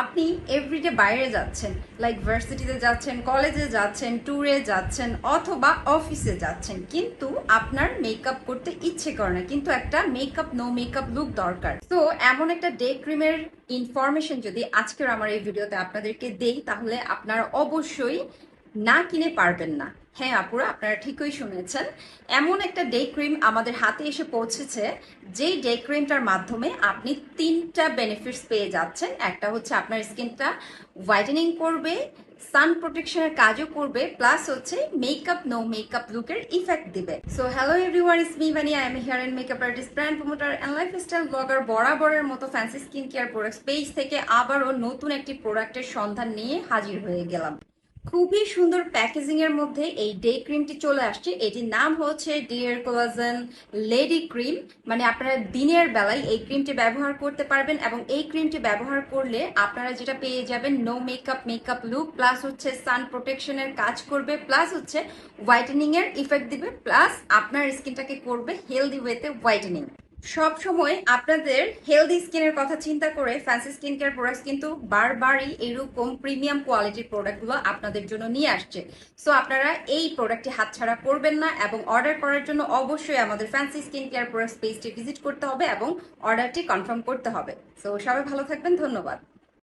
আপনি এভরিডে বাইরে যাচ্ছেন লাইক ভার্সিটিতে যাচ্ছেন কলেজে যাচ্ছেন ট্যুরে যাচ্ছেন, অথবা অফিসে যাচ্ছেন, কিন্তু আপনার মেকআপ করতে ইচ্ছে করে না, কিন্তু একটা মেকআপ নো মেকআপ লুক দরকার। তো এমন একটা ডে ক্রিমের ইনফরমেশন যদি আজকের আমার এই ভিডিওতে আপনাদেরকে দেই, তাহলে আপনারা অবশ্যই না কিনে পারবেন না। হ্যাঁ আপুরা আপনারা ঠিকই শুনেছেন। এমন একটা ডে ক্রিম আমাদের হাতে এসে পৌঁছেছে, যেই ডে ক্রিমটার মাধ্যমে আপনি তিনটা বেনিফিটস পেয়ে যাচ্ছেন। একটা হচ্ছে আপনার স্কিনটা হোয়াইটেনিং করবে সান প্রোটেকশনের কাজও করবে প্লাস হচ্ছে মেকআপ নো মেকআপ লুকের ইফেক্ট দিবে। So hello everyone is me Bani I am here and makeup artist brand promoter and lifestyle blogger বরাবরের মতো fancy skin care products page থেকে আবারও নতুন একটি প্রোডাক্টের সন্ধান নিয়ে হাজির হয়ে গেলাম। খুবই সুন্দর প্যাকেজিং এর মধ্যে এই ডে ক্রিমটি চলে আসছে। এটির নাম হচ্ছে ডিয়ার কোলাজেন লেডি ক্রিম মানে আপনারা দিনের বেলায় এই ক্রিমটি ব্যবহার করতে পারবেন এবং এই ক্রিমটি ব্যবহার করলে আপনারা যেটা পেয়ে যাবেন no makeup makeup look plus হচ্ছে সান প্রোটেকশনের কাজ করবে প্লাস হচ্ছে হোয়াইটেনিং এর ইফেক্ট দিবে প্লাস আপনার স্কিনটাকে করবে হেলদি ওয়েতে হোয়াইটেনিং সব সময় আপনাদের হেলদি স্কিনের কথা চিন্তা করে ফ্যান্সি স্কিন কেয়ার প্রোডাক্টস কিন্তু বারবারই এরকম প্রিমিয়াম কোয়ালিটির প্রোডাক্টগুলো আপনাদের জন্য নিয়ে আসছে। সো আপনারা এই প্রোডাক্টটি হাতছাড়া করবেন না এবং অর্ডার করার জন্য অবশ্যই আমাদের ফ্যান্সি স্কিন কেয়ার প্রোডাক্টস পেজটি ভিজিট করতে হবে এবং অর্ডারটি কনফার্ম করতে হবে। সো সবাই ভালো থাকবেন, ধন্যবাদ।